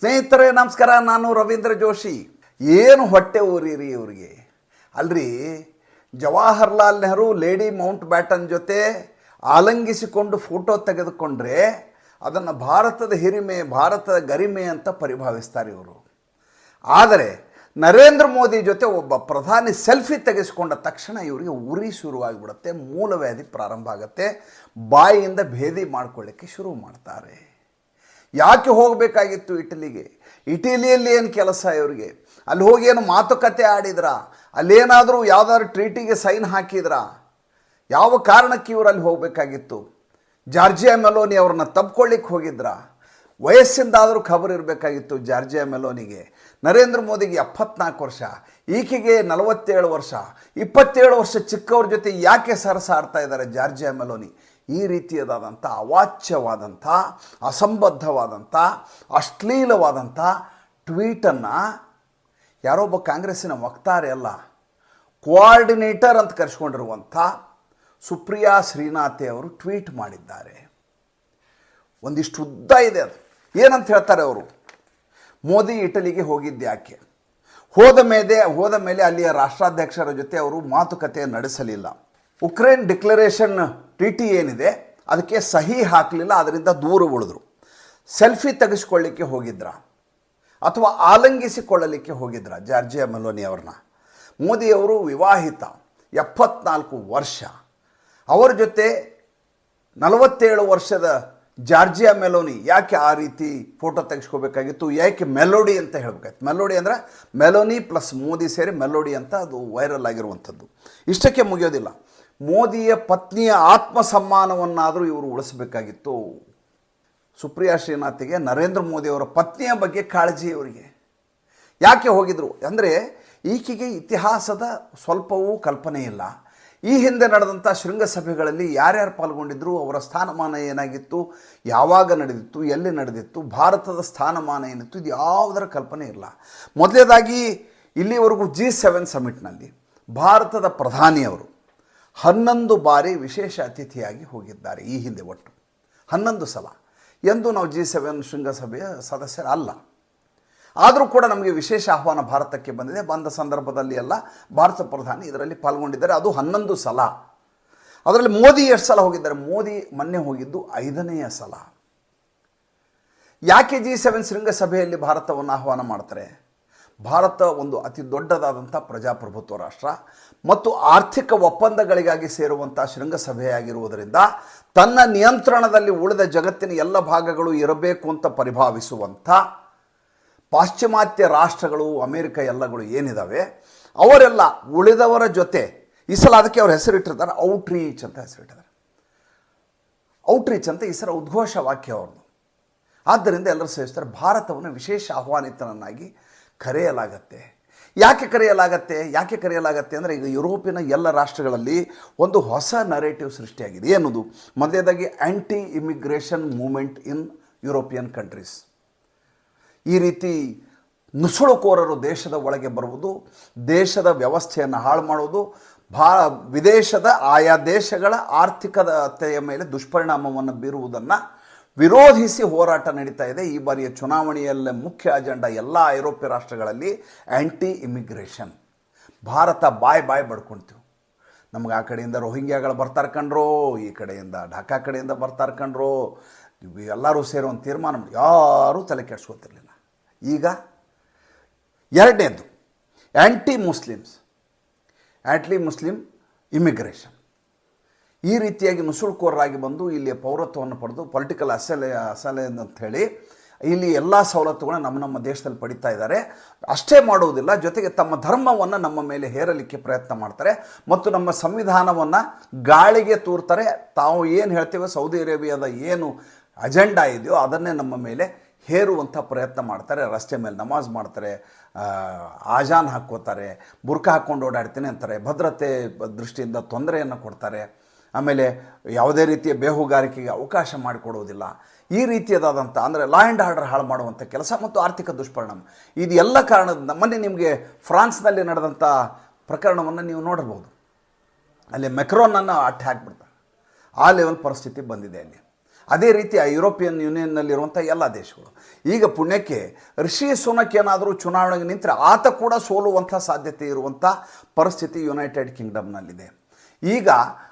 ಸ್ನೇಹಿತರೆ, ನಮಸ್ಕಾರ. ನಾನು ರವೀಂದ್ರ ಜೋಶಿ. ಏನು ಹೊಟ್ಟೆ ಊರಿರಿ ಇವರಿಗೆ? ಅಲ್ರಿ, Jawaharlal Nehru, lady Mountbatten ಜೊತೆ ಆಲಂಗಿಸಿಕೊಂಡು ಫೋಟೋ ತೆಗೆದುಕೊಂಡ್ರೆ ಅದನ್ನು ಭಾರತದ ಹಿರಿಮೆ, ಭಾರತದ ಗರಿಮೆ ಅಂತ ಪರಿಭಾವಿಸ್ತಾರೆ ಇವರು. ಆದರೆ, ನರೇಂದ್ರ ಮೋದಿ ಜೊತೆ ಒಬ್ಬ ಪ್ರಧಾನಿ ಸೆಲ್ಫಿ ತೆಗೆಸಿಕೊಂಡ ತಕ್ಷಣ ಇವರಿಗೆ ಉರಿ ಶುರುವಾಗಿಬಿಡುತ್ತೆ, ಮೂಲವ್ಯಾಧಿ ಪ್ರಾರಂಭ ಆಗುತ್ತೆ, ಬಾಯಿಯಿಂದ ಭೇದಿ ಮಾಡ್ಕೊಳ್ಳಿಕ್ಕೆ ಶುರು ಮಾಡ್ತಾರೆ. ಯಾಕೆ ಹೋಗಬೇಕಾಗಿತ್ತು ಇಟಲಿಗೆ? ಇಟಲಿಯಲ್ಲಿ ಏನು ಕೆಲಸ ಇವರಿಗೆ? ಅಲ್ಲಿ ಹೋಗಿ ಏನು ಮಾತುಕತೆ ಆಡಿದ್ರ? ಅಲ್ಲೇನಾದರೂ ಯಾವುದಾದ್ರು ಟ್ರೀಟಿಗೆ ಸೈನ್ ಹಾಕಿದ್ರಾ? ಯಾವ ಕಾರಣಕ್ಕೆ ಇವರು ಅಲ್ಲಿ ಹೋಗಬೇಕಾಗಿತ್ತು? ಜಾರ್ಜಿಯಾ ಮೆಲೋನಿ ಅವ್ರನ್ನ ತಬ್ಕೊಳ್ಳಿಕ್ಕೆ ಹೋಗಿದ್ರಾ? ವಯಸ್ಸಿಂದಾದರೂ ಖಬರ್ ಇರಬೇಕಾಗಿತ್ತು ಜಾರ್ಜಿಯಾ ಮೆಲೋನಿಗೆ. ನರೇಂದ್ರ ಮೋದಿಗೆ ಎಪ್ಪತ್ನಾಲ್ಕು ವರ್ಷ, ಈಕೆಗೆ ನಲವತ್ತೇಳು ವರ್ಷ. ಇಪ್ಪತ್ತೇಳು ವರ್ಷ ಚಿಕ್ಕವ್ರ ಜೊತೆ ಯಾಕೆ ಸರಸ ಆಡ್ತಾ ಇದ್ದಾರೆ ಜಾರ್ಜಿಯಾ ಮೆಲೋನಿ? ಈ ರೀತಿಯದಾದಂಥ ಅವಾಚ್ಯವಾದಂಥ, ಅಸಂಬದ್ಧವಾದಂಥ, ಅಶ್ಲೀಲವಾದಂಥ ಟ್ವೀಟನ್ನು ಯಾರೊಬ್ಬ ಕಾಂಗ್ರೆಸ್ಸಿನ ವಕ್ತಾರೆ ಅಲ್ಲ ಕೋಆರ್ಡಿನೇಟರ್ ಅಂತ ಕರೆಸ್ಕೊಂಡಿರುವಂಥ ಸುಪ್ರಿಯಾ ಶ್ರೀನಾಥೆ ಅವರು ಟ್ವೀಟ್ ಮಾಡಿದ್ದಾರೆ. ಒಂದಿಷ್ಟು ಉದ್ದ ಇದೆ ಅದು. ಏನಂತ ಹೇಳ್ತಾರೆ ಅವರು? ಮೋದಿ ಇಟಲಿಗೆ ಹೋಗಿದ್ದ್ಯಾಕೆ ಹೋದ ಮೇಲೆ ಹೋದ ಮೇಲೆ ಅಲ್ಲಿಯ ರಾಷ್ಟ್ರಾಧ್ಯಕ್ಷರ ಜೊತೆ ಅವರು ಮಾತುಕತೆ ನಡೆಸಲಿಲ್ಲ. ಉಕ್ರೇನ್ ಡಿಕ್ಲರೇಷನ್ ಟಿ ಏನಿದೆ, ಅದಕ್ಕೆ ಸಹಿ ಹಾಕಲಿಲ್ಲ, ಅದರಿಂದ ದೂರ ಉಳಿದ್ರು. ಸೆಲ್ಫಿ ತೆಗೆಸ್ಕೊಳ್ಳಿಕ್ಕೆ ಹೋಗಿದ್ರ? ಅಥವಾ ಆಲಂಗಿಸಿಕೊಳ್ಳಲಿಕ್ಕೆ ಹೋಗಿದ್ರ ಜಾರ್ಜಿಯಾ ಮೆಲೋನಿ ಅವ್ರನ್ನ? ಮೋದಿಯವರು ವಿವಾಹಿತ, ಎಪ್ಪತ್ನಾಲ್ಕು ವರ್ಷ. ಅವರ ಜೊತೆ ನಲವತ್ತೇಳು ವರ್ಷದ ಜಾರ್ಜಿಯಾ ಮೆಲೋನಿ ಯಾಕೆ ಆ ರೀತಿ ಫೋಟೋ ತೆಗೆಸ್ಕೋಬೇಕಾಗಿತ್ತು, ಯಾಕೆ ಮೆಲೋಡಿ ಅಂತ ಹೇಳಬೇಕಾಯ್ತು? ಮೆಲೋಡಿ ಅಂದರೆ ಮೆಲೋನಿ ಪ್ಲಸ್ ಮೋದಿ ಸೇರಿ ಮೆಲೋಡಿ ಅಂತ ಅದು ವೈರಲ್ ಆಗಿರುವಂಥದ್ದು. ಇಷ್ಟಕ್ಕೆ ಮುಗಿಯೋದಿಲ್ಲ. ಮೋದಿಯ ಪತ್ನಿಯ ಆತ್ಮ ಸಮ್ಮಾನವನ್ನಾದರೂ ಇವರು ಉಳಿಸಬೇಕಾಗಿತ್ತು. ಸುಪ್ರಿಯಾ ಶ್ರೀನಾಥಿಗೆ ನರೇಂದ್ರ ಮೋದಿಯವರ ಪತ್ನಿಯ ಬಗ್ಗೆ ಕಾಳಜಿ ಇವರಿಗೆ ಯಾಕೆ ಹೋಗಿದ್ರು? ಅಂದರೆ ಈಕೆಗೆ ಇತಿಹಾಸದ ಸ್ವಲ್ಪವೂ ಕಲ್ಪನೆ ಇಲ್ಲ. ಈ ಹಿಂದೆ ನಡೆದಂಥ ಶೃಂಗಸಭೆಗಳಲ್ಲಿ ಯಾರ್ಯಾರು ಪಾಲ್ಗೊಂಡಿದ್ರು? ಅವರ ಸ್ಥಾನಮಾನ ಏನಾಗಿತ್ತು? ಯಾವಾಗ ನಡೆದಿತ್ತು? ಎಲ್ಲಿ ನಡೆದಿತ್ತು? ಭಾರತದ ಸ್ಥಾನಮಾನ ಏನಿತ್ತು? ಇದು ಯಾವುದರ ಕಲ್ಪನೆ ಇಲ್ಲ. ಮೊದಲನೇದಾಗಿ ಇಲ್ಲಿವರೆಗೂ ಜಿ ಸೆವೆನ್ ಸಮಿಟ್ನಲ್ಲಿ ಭಾರತದ ಪ್ರಧಾನಿಯವರು ಹನ್ನೊಂದು ಬಾರಿ ವಿಶೇಷ ಅತಿಥಿಯಾಗಿ ಹೋಗಿದ್ದಾರೆ ಈ ಹಿಂದೆ ಒಟ್ಟು. ಹನ್ನೊಂದು ಸಲ. ಎಂದು ನಾವು ಜಿ ಸೆವೆನ್ ಶೃಂಗಸಭೆಯ ಸದಸ್ಯರಲ್ಲ. ಆದರೂ ಕೂಡ ನಮಗೆ ವಿಶೇಷ ಆಹ್ವಾನ ಭಾರತಕ್ಕೆ ಬಂದಿದೆ. ಬಂದ ಸಂದರ್ಭದಲ್ಲಿ ಎಲ್ಲ ಭಾರತ ಪ್ರಧಾನಿ ಇದರಲ್ಲಿ ಪಾಲ್ಗೊಂಡಿದ್ದಾರೆ. ಅದು ಹನ್ನೊಂದು ಸಲ. ಅದರಲ್ಲಿ ಮೋದಿ ಎಷ್ಟು ಸಲ ಹೋಗಿದ್ದಾರೆ? ಮೋದಿ ಮೊನ್ನೆ ಹೋಗಿದ್ದು ಐದನೆಯ ಸಲ. ಯಾಕೆ ಜಿ ಸೆವೆನ್ ಶೃಂಗಸಭೆಯಲ್ಲಿ ಭಾರತವನ್ನು ಆಹ್ವಾನ ಮಾಡ್ತಾರೆ? ಭಾರತ ಒಂದು ಅತಿ ದೊಡ್ಡದಾದಂಥ ಪ್ರಜಾಪ್ರಭುತ್ವ ರಾಷ್ಟ್ರ ಮತ್ತು ಆರ್ಥಿಕ ಒಪ್ಪಂದಗಳಿಗಾಗಿ ಸೇರುವಂಥ ಶೃಂಗಸಭೆಯಾಗಿರುವುದರಿಂದ ತನ್ನ ನಿಯಂತ್ರಣದಲ್ಲಿ ಉಳಿದ ಜಗತ್ತಿನ ಎಲ್ಲ ಭಾಗಗಳು ಇರಬೇಕು ಅಂತ ಪರಿಭಾವಿಸುವಂಥ ಪಾಶ್ಚಿಮಾತ್ಯ ರಾಷ್ಟ್ರಗಳು, ಅಮೇರಿಕ ಎಲ್ಲಗಳು ಏನಿದ್ದಾವೆ ಅವರೆಲ್ಲ ಉಳಿದವರ ಜೊತೆ, ಈ ಸಲ ಅದಕ್ಕೆ ಅವ್ರ ಹೆಸರಿಟ್ಟಿರ್ತಾರೆ ಔಟ್ರೀಚ್ ಅಂತ ಹೆಸರಿಟ್ಟಿದ್ದಾರೆ. ಔಟ್ರೀಚ್ ಅಂತ ಈ ಸಲ ಉದ್ಘೋಷ ವಾಕ್ಯ ಅವ್ರದ್ದು. ಆದ್ದರಿಂದ ಎಲ್ಲರೂ ಸೇರಿಸ್ತಾರೆ, ಭಾರತವನ್ನು ವಿಶೇಷ ಆಹ್ವಾನಿತನನ್ನಾಗಿ ಕರೆಯಲಾಗತ್ತೆ. ಯಾಕೆ ಕರೆಯಲಾಗತ್ತೆ? ಯಾಕೆ ಕರೆಯಲಾಗತ್ತೆ ಅಂದರೆ ಈಗ ಯುರೋಪಿನ ಎಲ್ಲ ರಾಷ್ಟ್ರಗಳಲ್ಲಿ ಒಂದು ಹೊಸ ನರೇಟಿವ್ ಸೃಷ್ಟಿಯಾಗಿದೆ. ಏನದು? ಮೊದಲನೇದಾಗಿ anti immigration movement in European countries ಈ ರೀತಿ ನುಸುಳುಕೋರರು ದೇಶದ ಒಳಗೆ ಬರುವುದು, ದೇಶದ ವ್ಯವಸ್ಥೆಯನ್ನು ಹಾಳು ಮಾಡುವುದು ಭಾ ವಿದೇಶದ ಆಯಾ ದೇಶಗಳ ಆರ್ಥಿಕತೆಯ ಮೇಲೆ ದುಷ್ಪರಿಣಾಮವನ್ನು ಬೀರುವುದನ್ನು ವಿರೋಧಿಸಿ ಹೋರಾಟ ನಡೀತಾ ಇದೆ. ಈ ಬಾರಿಯ ಚುನಾವಣೆಯಲ್ಲೇ ಮುಖ್ಯ ಅಜೆಂಡಾ ಎಲ್ಲ ಐರೋಪ್ಯ ರಾಷ್ಟ್ರಗಳಲ್ಲಿ ಆ್ಯಂಟಿ ಇಮಿಗ್ರೇಷನ್ ಭಾರತ ಬಾಯ್ ಬಾಯ್ ಬಡ್ಕೊಳ್ತೀವಿ ನಮ್ಗೆ ಆ ಕಡೆಯಿಂದ ರೋಹಿಂಗ್ಯಾಗಳು ಬರ್ತಾರೆ ಕಣ್ರೋ, ಈ ಕಡೆಯಿಂದ ಢಾಕಾ ಕಡೆಯಿಂದ ಬರ್ತಾರೆ ಕಣ್ರೋ, ಎಲ್ಲರೂ ಸೇರೋ ಒಂದು ತೀರ್ಮಾನ ಮಾಡಿ. ಯಾರೂ ತಲೆ ಕೆಡ್ಸ್ಕೊತಿರ್ಲಿಲ್ಲ. ಈಗ ಎರಡನೇದು anti Muslims anti Muslim immigration ಈ ರೀತಿಯಾಗಿ ನುಸುಳುಕೋರರಾಗಿ ಬಂದು ಇಲ್ಲಿ ಪೌರತ್ವವನ್ನು ಪಡೆದು ಪೊಲಿಟಿಕಲ್ ಅಸಲೆ ಅಸಲೆ ಅಂತ ಹೇಳಿ ಇಲ್ಲಿ ಎಲ್ಲ ಸವಲತ್ತುಗಳನ್ನ ನಮ್ಮ ನಮ್ಮ ದೇಶದಲ್ಲಿ ಪಡಿತಾ ಇದ್ದಾರೆ. ಅಷ್ಟೇ ಮಾಡುವುದಿಲ್ಲ, ಜೊತೆಗೆ ತಮ್ಮ ಧರ್ಮವನ್ನು ನಮ್ಮ ಮೇಲೆ ಹೇರಲಿಕ್ಕೆ ಪ್ರಯತ್ನ ಮಾಡ್ತಾರೆ ಮತ್ತು ನಮ್ಮ ಸಂವಿಧಾನವನ್ನು ಗಾಳಿಗೆ ತೂರ್ತಾರೆ. ತಾವು ಏನು ಹೇಳ್ತೇವೆ ಸೌದಿ ಅರೇಬಿಯಾದ ಏನು ಅಜೆಂಡಾ ಇದೆಯೋ ಅದನ್ನೇ ನಮ್ಮ ಮೇಲೆ ಹೇರುವಂಥ ಪ್ರಯತ್ನ ಮಾಡ್ತಾರೆ. ರಸ್ತೆ ಮೇಲೆ ನಮಾಜ್ ಮಾಡ್ತಾರೆ ಆಜಾನ್ ಹಾಕ್ಕೋತಾರೆ ಬುರ್ಕ ಹಾಕ್ಕೊಂಡು ಓಡಾಡ್ತೀನಿ ಅಂತಾರೆ, ಭದ್ರತೆ ದೃಷ್ಟಿಯಿಂದ ತೊಂದರೆಯನ್ನು ಕೊಡ್ತಾರೆ. ಆಮೇಲೆ ಯಾವುದೇ ರೀತಿಯ ಬೇಹುಗಾರಿಕೆಗೆ ಅವಕಾಶ ಮಾಡಿಕೊಡುವುದಿಲ್ಲ. ಈ ರೀತಿಯದಾದಂಥ ಅಂದರೆ ಲಾ ಆ್ಯಂಡ್ ಆರ್ಡರ್ ಹಾಳು ಮಾಡುವಂಥ ಕೆಲಸ ಮತ್ತು ಆರ್ಥಿಕ ದುಷ್ಪರಿಣಾಮ. ಇದು ಎಲ್ಲ ಕಾರಣದಿಂದ ಮೊನ್ನೆ ನಿಮಗೆ ಫ್ರಾನ್ಸ್ನಲ್ಲಿ ನಡೆದಂಥ ಪ್ರಕರಣವನ್ನು ನೀವು ನೋಡಿರ್ಬೋದು ಅಲ್ಲಿ ಮೆಕ್ರೋನನ್ನು ಅಟ್ಟಿ ಹಾಕ್ಬಿಡ್ತಾರೆ ಆ ಲೆವೆಲ್ ಪರಿಸ್ಥಿತಿ ಬಂದಿದೆ ಅಲ್ಲಿ. ಅದೇ ರೀತಿ ಆ ಯುರೋಪಿಯನ್ ಯೂನಿಯನ್ನಲ್ಲಿರುವಂಥ ಎಲ್ಲ ದೇಶಗಳು. ಈಗ ಪುಣ್ಯಕ್ಕೆ ಋಷಿ ಸುನಕ್ ಏನಾದರೂ ಚುನಾವಣೆಗೆ ನಿಂತರೆ ಆತ ಕೂಡ ಸೋಲುವಂಥ ಸಾಧ್ಯತೆ ಇರುವಂಥ ಪರಿಸ್ಥಿತಿ ಯುನೈಟೆಡ್ ಕಿಂಗ್ಡಮ್ನಲ್ಲಿದೆ ಈಗ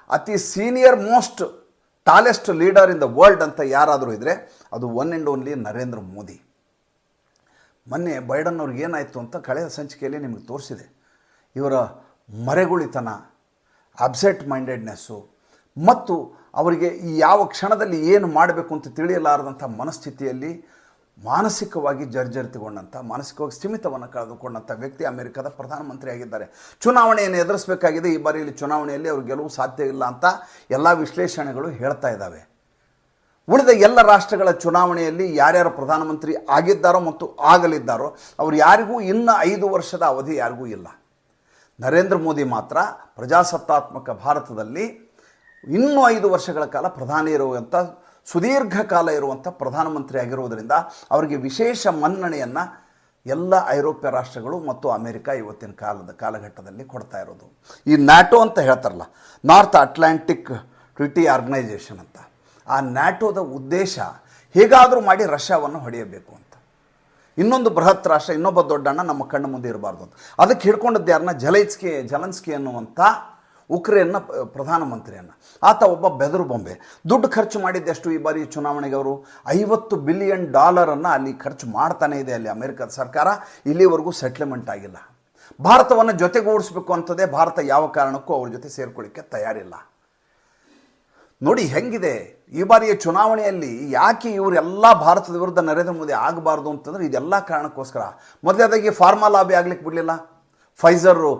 ಅತಿ senior most tallest leader in the world ಅಂತ ಯಾರಾದರೂ ಇದ್ದರೆ ಅದು one and only Narendra Modi. ಮೊನ್ನೆ ಬೈಡನ್ ಅವ್ರಿಗೆ ಏನಾಯಿತು ಅಂತ ಕಳೆದ ಸಂಚಿಕೆಯಲ್ಲಿ ನಿಮಗೆ ತೋರಿಸಿದೆ. ಇವರ ಮರೆಗುಳಿತನ ಅಬ್ಸೆಟ್ ಮೈಂಡೆಡ್ನೆಸ್ಸು ಮತ್ತು ಅವರಿಗೆ ಯಾವ ಕ್ಷಣದಲ್ಲಿ ಏನು ಮಾಡಬೇಕು ಅಂತ ತಿಳಿಯಲಾರದಂಥ ಮನಸ್ಥಿತಿಯಲ್ಲಿ ಮಾನಸಿಕವಾಗಿ ಜರ್ಜರಿತಗೊಂಡಂಥ, ಮಾನಸಿಕವಾಗಿ ಸ್ಥಿಮಿತವನ್ನು ಕಳೆದುಕೊಂಡಂಥ ವ್ಯಕ್ತಿ ಅಮೆರಿಕದ ಪ್ರಧಾನಮಂತ್ರಿ ಆಗಿದ್ದಾರೆ ಚುನಾವಣೆಯನ್ನು ಎದುರಿಸಬೇಕಾಗಿದೆ. ಈ ಬಾರಿಯಲ್ಲಿ ಚುನಾವಣೆಯಲ್ಲಿ ಅವ್ರು ಗೆಲುವು ಸಾಧ್ಯ ಇಲ್ಲ ಅಂತ ಎಲ್ಲ ವಿಶ್ಲೇಷಣೆಗಳು ಹೇಳ್ತಾ ಇದ್ದಾವೆ. ಉಳಿದ ಎಲ್ಲ ರಾಷ್ಟ್ರಗಳ ಚುನಾವಣೆಯಲ್ಲಿ ಯಾರ್ಯಾರು ಪ್ರಧಾನಮಂತ್ರಿ ಆಗಿದ್ದಾರೋ ಮತ್ತು ಆಗಲಿದ್ದಾರೋ, ಅವ್ರು ಯಾರಿಗೂ ಇನ್ನು ಐದು ವರ್ಷದ ಅವಧಿ ಯಾರಿಗೂ ಇಲ್ಲ. ನರೇಂದ್ರ ಮೋದಿ ಮಾತ್ರ ಪ್ರಜಾಸತ್ತಾತ್ಮಕ ಭಾರತದಲ್ಲಿ ಇನ್ನೂ ಐದು ವರ್ಷಗಳ ಕಾಲ ಪ್ರಧಾನಿ ಇರುವಂಥ ಸುದೀರ್ಘ ಕಾಲ ಇರುವಂಥ ಪ್ರಧಾನಮಂತ್ರಿ ಆಗಿರುವುದರಿಂದ ಅವರಿಗೆ ವಿಶೇಷ ಮನ್ನಣೆಯನ್ನು ಎಲ್ಲ ಐರೋಪ್ಯ ರಾಷ್ಟ್ರಗಳು ಮತ್ತು ಅಮೆರಿಕ ಇವತ್ತಿನ ಕಾಲದ ಕಾಲಘಟ್ಟದಲ್ಲಿ ಕೊಡ್ತಾ ಇರೋದು. ಈ ನ್ಯಾಟೋ ಅಂತ ಹೇಳ್ತಾರಲ್ಲ, ನಾರ್ತ್ ಅಟ್ಲಾಂಟಿಕ್ ಟ್ರಿಟಿ ಆರ್ಗನೈಜೇಷನ್ ಅಂತ. ಆ ನ್ಯಾಟೋದ ಉದ್ದೇಶ ಹೇಗಾದರೂ ಮಾಡಿ ರಷ್ಯಾವನ್ನು ಹೊಡೆಯಬೇಕು ಅಂತ. ಇನ್ನೊಂದು ಬೃಹತ್ ರಾಷ್ಟ್ರ, ಇನ್ನೊಬ್ಬ ದೊಡ್ಡಣ್ಣ ನಮ್ಮ ಕಣ್ಣು ಮುಂದೆ ಇರಬಾರ್ದು ಅಂತ. ಅದಕ್ಕೆ ಹಿಡ್ಕೊಂಡದ್ದು ಯಾರನ್ನ ಜಲೈಸ್ಕೆ, ಜಲನ್ಸ್ಕಿ ಅನ್ನುವಂಥ ಉಕ್ರೇನ್ನ ಪ್ರಧಾನಮಂತ್ರಿಯನ್ನು. ಆತ ಒಬ್ಬ ಬೆದರು ಬೊಂಬೆ. ದುಡ್ಡು ಖರ್ಚು ಮಾಡಿದ್ದೆಷ್ಟು ಈ ಬಾರಿ ಚುನಾವಣೆಗೆ ಅವರು ಐವತ್ತು ಬಿಲಿಯನ್ ಡಾಲರನ್ನು ಅಲ್ಲಿ ಖರ್ಚು ಮಾಡ್ತಾನೇ ಇದೆ ಅಲ್ಲಿ ಅಮೆರಿಕದ ಸರ್ಕಾರ. ಇಲ್ಲಿವರೆಗೂ ಸೆಟ್ಲ್ಮೆಂಟ್ ಆಗಿಲ್ಲ. ಭಾರತವನ್ನು ಜೊತೆಗೂಡಿಸ್ಬೇಕು ಅಂತದೇ ಭಾರತ ಯಾವ ಕಾರಣಕ್ಕೂ ಅವ್ರ ಜೊತೆ ಸೇರ್ಕೊಳ್ಳಿಕ್ಕೆ ತಯಾರಿಲ್ಲ. ನೋಡಿ ಹೆಂಗಿದೆ? ಈ ಬಾರಿಯ ಚುನಾವಣೆಯಲ್ಲಿ ಯಾಕೆ ಇವರೆಲ್ಲ ಭಾರತದ ವಿರುದ್ಧ ನರೇಂದ್ರ ಮೋದಿ ಆಗಬಾರ್ದು ಅಂತಂದ್ರೆ ಇದೆಲ್ಲ ಕಾರಣಕ್ಕೋಸ್ಕರ. ಮೊದಲೇದಾಗಿ ಫಾರ್ಮಾ ಲಾಬಿ ಆಗ್ಲಿಕ್ಕೆ ಬಿಡಲಿಲ್ಲ. ಫೈಸರು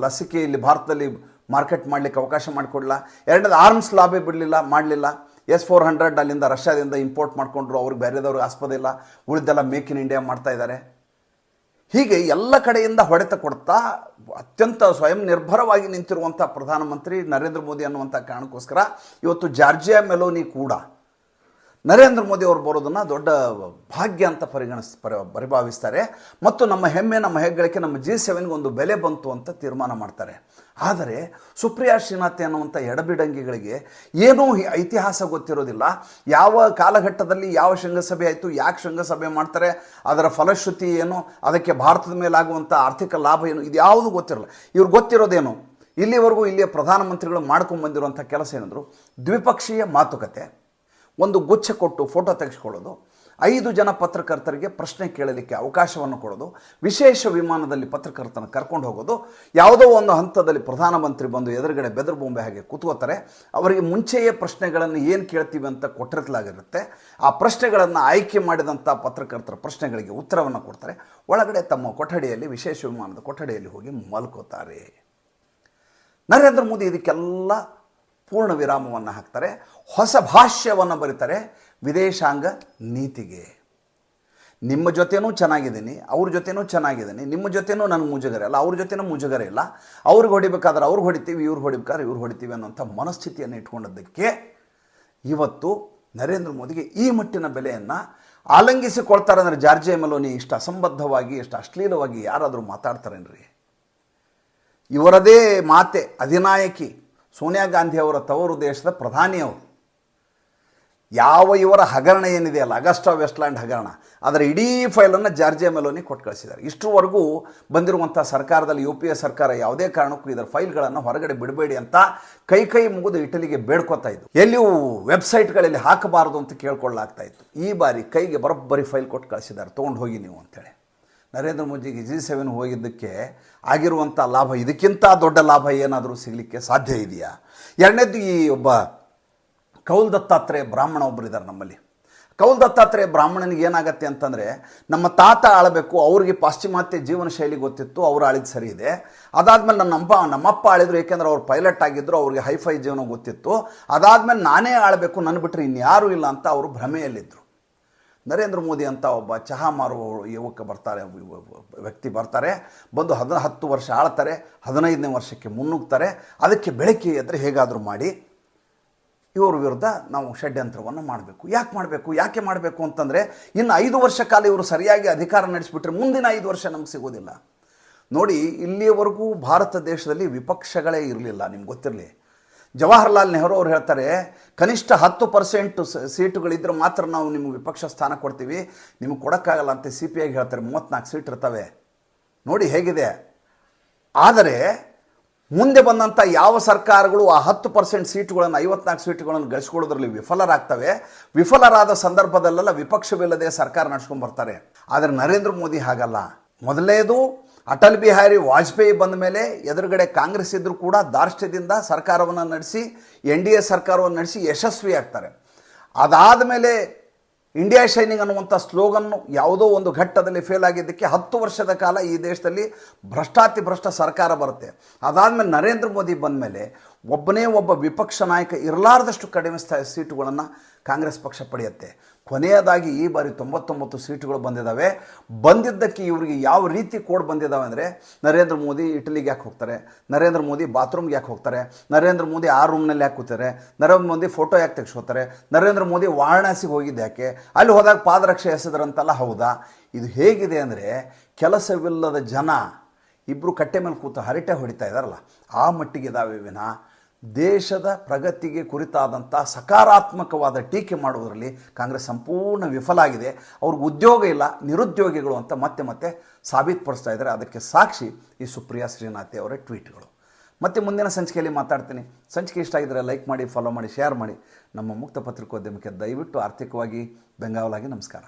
ಲಸಿಕೆ ಇಲ್ಲಿ ಭಾರತದಲ್ಲಿ ಮಾರ್ಕೆಟ್ ಮಾಡಲಿಕ್ಕೆ ಅವಕಾಶ ಮಾಡಿಕೊಡಲ್ಲ ಎರಡನೇದು ಆರ್ಮ್ಸ್ ಲಾಬಿ ಬಿಡಲಿಲ್ಲ, ಮಾಡಲಿಲ್ಲ. ಎಸ್ ಫೋರ್ ಹಂಡ್ರೆಡ್ ಅಲ್ಲಿಂದ ರಷ್ಯಾದಿಂದ ಇಂಪೋರ್ಟ್ ಮಾಡಿಕೊಂಡ್ರು. ಅವ್ರಿಗೆ ಬೇರೆದವ್ರಿಗೆ ಆಸ್ಪದ ಇಲ್ಲ. ಉಳಿದೆಲ್ಲ ಮೇಕ್ ಇನ್ ಇಂಡಿಯಾ ಮಾಡ್ತಾ ಇದ್ದಾರೆ ಹೀಗೆ ಎಲ್ಲ ಕಡೆಯಿಂದ ಹೊಡೆತ ಕೊಡ್ತಾ ಅತ್ಯಂತ ಸ್ವಯಂ ನಿರ್ಭರವಾಗಿ ನಿಂತಿರುವಂಥ ಪ್ರಧಾನಮಂತ್ರಿ ನರೇಂದ್ರ ಮೋದಿ ಅನ್ನುವಂಥ ಕಾರಣಕ್ಕೋಸ್ಕರ ಇವತ್ತು ಜಾರ್ಜಿಯಾ ಮೆಲೋನಿ ಕೂಡ ನರೇಂದ್ರ ಮೋದಿ ಅವರು ಬರೋದನ್ನು ದೊಡ್ಡ ಭಾಗ್ಯ ಅಂತ ಪರಿಗಣಿಸ್ ಪರಿ, ಪರಿಭಾವಿಸ್ತಾರೆ. ಮತ್ತು ನಮ್ಮ ಹೆಮ್ಮೆ, ನಮ್ಮ ಹೆಗ್ಗಳಿಕೆ, ನಮ್ಮ ಜಿ ಸೆವೆನ್ಗೆ ಒಂದು ಬೆಲೆ ಬಂತು ಅಂತ ತೀರ್ಮಾನ ಮಾಡ್ತಾರೆ. ಆದರೆ ಸುಪ್ರಿಯಾ ಶ್ರೀನಾಥ್ ಅನ್ನುವಂಥ ಎಡಬಿಡಂಗಿಗಳಿಗೆ ಏನೂ ಇತಿಹಾಸ ಗೊತ್ತಿರೋದಿಲ್ಲ. ಯಾವ ಕಾಲಘಟ್ಟದಲ್ಲಿ ಯಾವ ಶೃಂಗಸಭೆ ಆಯಿತು, ಯಾಕೆ ಶೃಂಗಸಭೆ ಮಾಡ್ತಾರೆ, ಅದರ ಫಲಶ್ರುತಿ ಏನು, ಅದಕ್ಕೆ ಭಾರತದ ಮೇಲಾಗುವಂಥ ಆರ್ಥಿಕ ಲಾಭ ಏನು, ಇದು ಯಾವುದೂ ಗೊತ್ತಿರಲ್ಲ. ಇವ್ರು ಗೊತ್ತಿರೋದೇನು? ಇಲ್ಲಿವರೆಗೂ ಇಲ್ಲಿಯ ಪ್ರಧಾನಮಂತ್ರಿಗಳು ಮಾಡ್ಕೊಂಡು ಬಂದಿರುವಂಥ ಕೆಲಸ ಏನಂದ್ರು? ದ್ವಿಪಕ್ಷೀಯ ಮಾತುಕತೆ. ಒಂದು ಗುಚ್ಛ ಕೊಟ್ಟು ಫೋಟೋ ತೆಗೆಸ್ಕೊಳ್ಳೋದು. ಐದು ಜನ ಪತ್ರಕರ್ತರಿಗೆ ಪ್ರಶ್ನೆ ಕೇಳಲಿಕ್ಕೆ ಅವಕಾಶವನ್ನು ಕೊಡೋದು. ವಿಶೇಷ ವಿಮಾನದಲ್ಲಿ ಪತ್ರಕರ್ತನ ಕರ್ಕೊಂಡು ಹೋಗೋದು. ಯಾವುದೋ ಒಂದು ಹಂತದಲ್ಲಿ ಪ್ರಧಾನಮಂತ್ರಿ ಬಂದು ಎದುರುಗಡೆ ಬೆದರು ಬೊಂಬೆ ಹಾಗೆ ಕೂತ್ಕೋತಾರೆ. ಅವರಿಗೆ ಮುಂಚೆಯೇ ಪ್ರಶ್ನೆಗಳನ್ನು ಏನು ಕೇಳ್ತೀವಿ ಅಂತ ಕೊಟ್ಟಿರ್ತಲಾಗಿರುತ್ತೆ. ಆ ಪ್ರಶ್ನೆಗಳನ್ನು ಆಯ್ಕೆ ಮಾಡಿದಂಥ ಪತ್ರಕರ್ತರ ಪ್ರಶ್ನೆಗಳಿಗೆ ಉತ್ತರವನ್ನು ಕೊಡ್ತಾರೆ. ಒಳಗಡೆ ತಮ್ಮ ಕೊಠಡಿಯಲ್ಲಿ, ವಿಶೇಷ ವಿಮಾನದ ಕೊಠಡಿಯಲ್ಲಿ ಹೋಗಿ ಮಲ್ಕೋತಾರೆ. ನರೇಂದ್ರ ಮೋದಿ ಇದಕ್ಕೆಲ್ಲ ಪೂರ್ಣ ವಿರಾಮವನ್ನು ಹಾಕ್ತಾರೆ, ಹೊಸ ಭಾಷ್ಯವನ್ನು ಬರೀತಾರೆ, ವಿದೇಶಾಂಗ ನೀತಿಗೆ. ನಿಮ್ಮ ಜೊತೆನೂ ಚೆನ್ನಾಗಿದ್ದೀನಿ, ಅವ್ರ ಜೊತೆನೂ ಚೆನ್ನಾಗಿದ್ದೀನಿ, ನಿಮ್ಮ ಜೊತೆನೂ ನನಗೆ ಮುಜುಗರ ಇಲ್ಲ ಅವ್ರ ಜೊತೆನೂ ಮುಜುಗರ ಇಲ್ಲ. ಅವ್ರಿಗೆ ಹೊಡಿಬೇಕಾದ್ರೆ ಅವ್ರಿಗೆ ಹೊಡಿತೀವಿ, ಇವ್ರು ಹೊಡಿಬೇಕಾದ್ರೆ ಇವ್ರು ಹೊಡಿತೀವಿ ಅನ್ನೋಂಥ ಮನಸ್ಥಿತಿಯನ್ನು ಇಟ್ಕೊಂಡದ್ದಕ್ಕೆ ಇವತ್ತು ನರೇಂದ್ರ ಮೋದಿಗೆ ಈ ಮಟ್ಟಿನ ಬೆಲೆಯನ್ನು ಆಲಂಗಿಸಿಕೊಳ್ತಾರೆ ಅಂದರೆ ಜಾರ್ಜೆ ಮೆಲೋನಿ ಇಷ್ಟು ಅಸಂಬದ್ಧವಾಗಿ, ಇಷ್ಟು ಅಶ್ಲೀಲವಾಗಿ ಯಾರಾದರೂ ಮಾತಾಡ್ತಾರೇನ್ರಿ? ಇವರದೇ ಮಾತೆ, ಅಧಿನಾಯಕಿ ಸೋನಿಯಾ ಗಾಂಧಿ ಅವರ ತವರು ದೇಶದ ಪ್ರಧಾನಿ ಅವರು. ಯಾವ ಇವರ ಹಗರಣ ಏನಿದೆಯಲ್ಲ ಅಗಸ್ಟಾ ವೆಸ್ಟ್ಲ್ಯಾಂಡ್ ಹಗರಣ, ಅದರ ಇಡೀ ಫೈಲನ್ನು ಜಾರ್ಜಿಯಾ ಮೆಲೋನಿ ಕೊಟ್ಟು ಕಳಿಸಿದ್ದಾರೆ. ಇಷ್ಟರವರೆಗೂ ಬಂದಿರುವಂಥ ಸರ್ಕಾರದಲ್ಲಿ ಯು ಪಿ ಎ ಸರ್ಕಾರ ಯಾವುದೇ ಕಾರಣಕ್ಕೂ ಇದರ ಫೈಲ್ಗಳನ್ನು ಹೊರಗಡೆ ಬಿಡಬೇಡಿ ಅಂತ ಕೈ ಕೈ ಮುಗಿದು ಇಟಲಿಗೆ ಬೇಡ್ಕೊತಾ ಇದ್ದು ಎಲ್ಲಿಯೂ ವೆಬ್ಸೈಟ್ಗಳಲ್ಲಿ ಹಾಕಬಾರದು ಅಂತ ಕೇಳ್ಕೊಳ್ಳಾಗ್ತಾ ಇತ್ತು. ಈ ಬಾರಿ ಕೈಗೆ ಬರೋಬ್ಬರಿ ಫೈಲ್ ಕೊಟ್ಟು ಕಳಿಸಿದ್ದಾರೆ. ತೊಗೊಂಡು ಹೋಗಿ ನೀವು ಅಂತೇಳಿ ನರೇಂದ್ರ ಮೋದಿಗೆ ಜಿ ಸೆವೆನ್ ಹೋಗಿದ್ದಕ್ಕೆ ಆಗಿರುವಂಥ ಲಾಭ, ಇದಕ್ಕಿಂತ ದೊಡ್ಡ ಲಾಭ ಏನಾದರೂ ಸಿಗಲಿಕ್ಕೆ ಸಾಧ್ಯ ಇದೆಯಾ? ಎರಡನೇದು ಈ ಒಬ್ಬ ಕೌಲ್ ದತ್ತಾತ್ರೇಯ ಬ್ರಾಹ್ಮಣ ಒಬ್ಬರಿದ್ದಾರೆ ನಮ್ಮಲ್ಲಿ. ಕೌಲ್ ದತ್ತಾತ್ರೇಯ ಬ್ರಾಹ್ಮಣನಿಗೆ ಏನಾಗತ್ತೆ ಅಂತಂದರೆ, ನಮ್ಮ ತಾತ ಆಳಬೇಕು, ಅವ್ರಿಗೆ ಪಾಶ್ಚಿಮಾತ್ಯ ಜೀವನ ಶೈಲಿ ಗೊತ್ತಿತ್ತು, ಅವ್ರು ಆಳಿದ ಸರಿ ಇದೆ. ಅದಾದಮೇಲೆ ನನ್ನ ಅಪ್ಪ ನಮ್ಮಪ್ಪ ಆಳಿದ್ರು, ಏಕೆಂದ್ರೆ ಅವ್ರು ಪೈಲಟ್ ಆಗಿದ್ದರು ಅವ್ರಿಗೆ ಹೈಫೈ ಜೀವನ ಗೊತ್ತಿತ್ತು. ಅದಾದಮೇಲೆ ನಾನೇ ಆಳಬೇಕು, ನನ್ನ ಬಿಟ್ಟರೆ ಇನ್ಯಾರೂ ಇಲ್ಲ ಅಂತ ಅವರು ಭ್ರಮೆಯಲ್ಲಿದ್ದರು ನರೇಂದ್ರ ಮೋದಿ ಅಂತ ಒಬ್ಬ ಚಹಾ ಮಾರುವ ಯುವಕ ಬರ್ತಾರೆ, ವ್ಯಕ್ತಿ ಬರ್ತಾರೆ, ಬಂದು ಹದ ಹತ್ತು ವರ್ಷ ಆಳ್ತಾರೆ, ಹದಿನೈದನೇ ವರ್ಷಕ್ಕೆ ಮುನ್ನುಗ್ತಾರೆ, ಅದಕ್ಕೆ ಬೆಳಕಿ ಎದ್ರೆ ಹೇಗಾದರೂ ಮಾಡಿ ಇವರ ವಿರುದ್ಧ ನಾವು ಷಡ್ಯಂತ್ರವನ್ನು ಮಾಡಬೇಕು. ಯಾಕೆ ಮಾಡಬೇಕು? ಯಾಕೆ ಮಾಡಬೇಕು ಅಂತಂದರೆ ಇನ್ನು ಐದು ವರ್ಷ ಕಾಲ ಇವರು ಸರಿಯಾಗಿ ಅಧಿಕಾರ ನಡೆಸಿಬಿಟ್ರೆ ಮುಂದಿನ ಐದು ವರ್ಷ ನಮ್ಗೆ ಸಿಗೋದಿಲ್ಲ. ನೋಡಿ, ಇಲ್ಲಿಯವರೆಗೂ ಭಾರತ ದೇಶದಲ್ಲಿ ವಿಪಕ್ಷಗಳೇ ಇರಲಿಲ್ಲ, ನಿಮ್ಗೆ ಗೊತ್ತಿರಲಿ. ಜವಾಹರ್ಲಾಲ್ ನೆಹರು ಅವ್ರು ಹೇಳ್ತಾರೆ, ಕನಿಷ್ಠ ಹತ್ತು ಪರ್ಸೆಂಟ್ ಸೀಟುಗಳಿದ್ರೆ ಮಾತ್ರ ನಾವು ನಿಮಗೆ ವಿಪಕ್ಷ ಸ್ಥಾನ ಕೊಡ್ತೀವಿ. ನಿಮಗೆ ಕೊಡೋಕ್ಕಾಗಲ್ಲ ಅಂತ ಸಿ ಪಿ ಐಗೆ ಹೇಳ್ತಾರೆ. ಮೂವತ್ತ್ನಾಲ್ಕು ಸೀಟ್ ಇರ್ತವೆ. ನೋಡಿ ಹೇಗಿದೆ. ಆದರೆ, ಮುಂದೆ ಬಂದಂಥ ಯಾವ ಸರ್ಕಾರಗಳು ಆ ಹತ್ತು ಪರ್ಸೆಂಟ್ ಸೀಟುಗಳನ್ನು, ಐವತ್ನಾಲ್ಕು ಸೀಟುಗಳನ್ನು ಗಳಿಸ್ಕೊಳ್ಳೋದ್ರಲ್ಲಿ ವಿಫಲರಾಗ್ತವೆ? ವಿಫಲರಾದ ಸಂದರ್ಭದಲ್ಲೆಲ್ಲ ವಿಪಕ್ಷವಿಲ್ಲದೆ ಸರ್ಕಾರ ನಡ್ಸ್ಕೊಂಡು ಬರ್ತಾರೆ. ಆದರೆ ನರೇಂದ್ರ ಮೋದಿ ಹಾಗಲ್ಲ. ಮೊದಲನೇದು ಅಟಲ್ ಬಿಹಾರಿ ವಾಜಪೇಯಿ ಬಂದ ಮೇಲೆ ಎದುರುಗಡೆ ಕಾಂಗ್ರೆಸ್ ಇದ್ದರೂ ಕೂಡ ದಾರ್ಷ್ಟ್ಯದಿಂದ ಸರ್ಕಾರವನ್ನು ನಡೆಸಿ, ಎನ್ ಡಿ ಎ ಸರ್ಕಾರವನ್ನು ನಡೆಸಿ ಯಶಸ್ವಿ ಆಗ್ತಾರೆ ಅದಾದ ಮೇಲೆ ಇಂಡಿಯಾ ಶೈನಿಂಗ್ ಅನ್ನುವಂಥ ಸ್ಲೋಗನ್ನು ಯಾವುದೋ ಒಂದು ಘಟ್ಟದಲ್ಲಿ ಫೇಲ್ ಆಗಿದ್ದಕ್ಕೆ ಹತ್ತು ವರ್ಷದ ಕಾಲ ಈ ದೇಶದಲ್ಲಿ ಭ್ರಷ್ಟಾತಿ ಭ್ರಷ್ಟ ಸರ್ಕಾರ ಬರುತ್ತೆ. ಅದಾದಮೇಲೆ ನರೇಂದ್ರ ಮೋದಿ ಬಂದ ಮೇಲೆ ಒಬ್ಬನೇ ಒಬ್ಬ ವಿಪಕ್ಷ ನಾಯಕ ಇರಲಾರ್ದಷ್ಟು ಕಡಿಮೆ ಸ್ಥಾಯಿ ಸೀಟುಗಳನ್ನು ಕಾಂಗ್ರೆಸ್ ಪಕ್ಷ ಪಡೆಯುತ್ತೆ. ಕೊನೆಯದಾಗಿ ಈ ಬಾರಿ ತೊಂಬತ್ತೊಂಬತ್ತು ಸೀಟುಗಳು ಬಂದಿದ್ದಾವೆ ಬಂದಿದ್ದಕ್ಕೆ ಇವರಿಗೆ ಯಾವ ರೀತಿ ಕೋಡ್ ಬಂದಿದ್ದಾವೆ ಅಂದರೆ ನರೇಂದ್ರ ಮೋದಿ ಇಟಲಿಗೆ ಯಾಕೆ ಹೋಗ್ತಾರೆ? ನರೇಂದ್ರ ಮೋದಿ ಬಾತ್ರೂಮ್ಗೆ ಯಾಕೆ ಹೋಗ್ತಾರೆ? ನರೇಂದ್ರ ಮೋದಿ ಆ ರೂಮ್ನಲ್ಲಿ ಯಾಕೆ ಕೂತಾರೆ ನರೇಂದ್ರ ಮೋದಿ ಫೋಟೋ ಯಾಕೆ ತೆಗೆಸ್ಕೋತಾರೆ? ನರೇಂದ್ರ ಮೋದಿ ವಾರಣಾಸಿಗೆ ಹೋಗಿದ್ದು ಯಾಕೆ? ಅಲ್ಲಿ ಹೋದಾಗ ಪಾದರಕ್ಷೆ ಎಸೆದ್ರಂತಲ್ಲ, ಹೌದಾ? ಇದು ಹೇಗಿದೆ ಅಂದರೆ ಕೆಲಸವಿಲ್ಲದ ಜನ ಇಬ್ಬರು ಕಟ್ಟೆ ಮೇಲೆ ಕೂತು ಹರಟೆ ಹೊಡಿತಾ ಇದ್ದಾರಲ್ಲ, ಆ ಮಟ್ಟಿಗೆ ಇದಾವೆ ವಿನ. ದೇಶದ ಪ್ರಗತಿಗೆ ಕುರಿತಾದಂಥ ಸಕಾರಾತ್ಮಕವಾದ ಟೀಕೆ ಮಾಡುವುದರಲ್ಲಿ ಕಾಂಗ್ರೆಸ್ ಸಂಪೂರ್ಣ ವಿಫಲ ಆಗಿದೆ. ಅವ್ರಿಗೆ ಉದ್ಯೋಗ ಇಲ್ಲ, ನಿರುದ್ಯೋಗಿಗಳು ಅಂತ ಮತ್ತೆ ಮತ್ತೆ ಸಾಬೀತುಪಡಿಸ್ತಾ ಇದ್ದಾರೆ. ಅದಕ್ಕೆ ಸಾಕ್ಷಿ ಈ ಸುಪ್ರಿಯಾ ಶ್ರೀನಾಥಿ ಅವರ ಟ್ವೀಟ್ಗಳು. ಮತ್ತೆ ಮುಂದಿನ ಸಂಚಿಕೆಯಲ್ಲಿ ಮಾತಾಡ್ತೀನಿ. ಸಂಚಿಕೆ ಇಷ್ಟ ಆಗಿದ್ದರೆ ಲೈಕ್ ಮಾಡಿ ಫಾಲೋ ಮಾಡಿ ಶೇರ್ ಮಾಡಿ. ನಮ್ಮ ಮುಕ್ತ ಪತ್ರಿಕೋದ್ಯಮಕ್ಕೆ ದಯವಿಟ್ಟು ಆರ್ಥಿಕವಾಗಿ ಬೆಂಗಾವಲಾಗಿ ನಮಸ್ಕಾರ.